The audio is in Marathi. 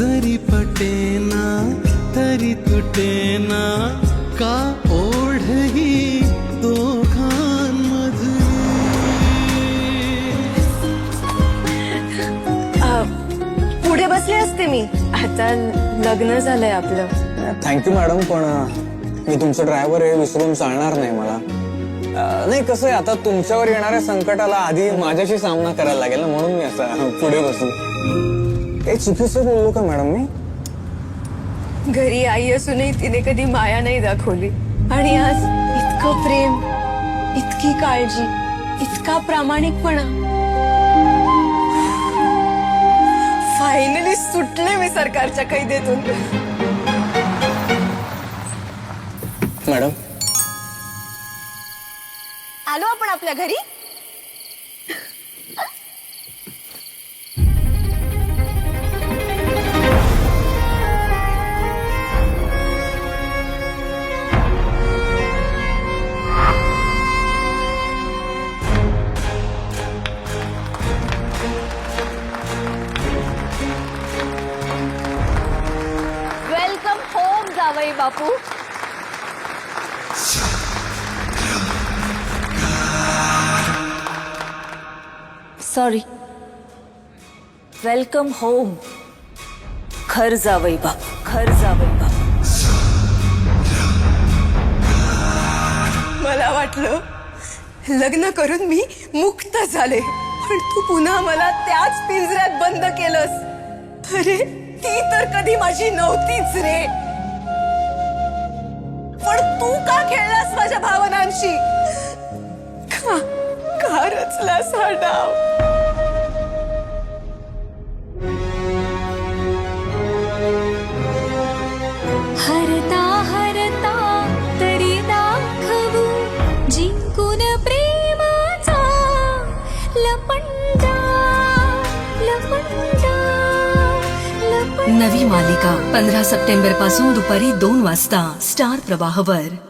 जरी पटेना तरी तुटेना का ओढ ही पुढे बसले असते मी. आता लग्न झालंय आपलं. थँक्यू मॅडम पण अं, मी तुमचं ड्रायव्हर हे विसरून चालणार नाही मला. अं, नाही कसं आहे आता तुमच्यावर येणाऱ्या संकटाला आधी माझ्याशी सामना करायला लागेल ना म्हणून मी असा पुढे बसू. काही चुकीचं बोललो का मॅडम मी. घरी आई असूनही तिने कधी माया नाही दाखवली. आणि आज इतकं प्रेम इतकी काळजी इतका प्रामाणिकपणा. फायनली सुटले मी सरकारच्या कैदेतून. मॅडम. आलो आपण आपल्या घरी? जावई बापू. सॉरी वेलकम होम खर जावई बाप खर जावई बाप मला वाटलं लग्न करून मी मुक्त झाले. पण तू पुन्हा मला त्याच पिंजऱ्यात बंद केलंस. अरे ती तर कधी माझी नव्हतीच रे. पण तू का खेळलास माझ्या भावनांशी? का का रचलास हा डाव हरता हरता तरी जिंकून प्रेमाचा लपंडा लपंडा नवी मालिका पंधरा सप्टेंबरपासून दुपारी दोन वाजता स्टार प्रवाहवर.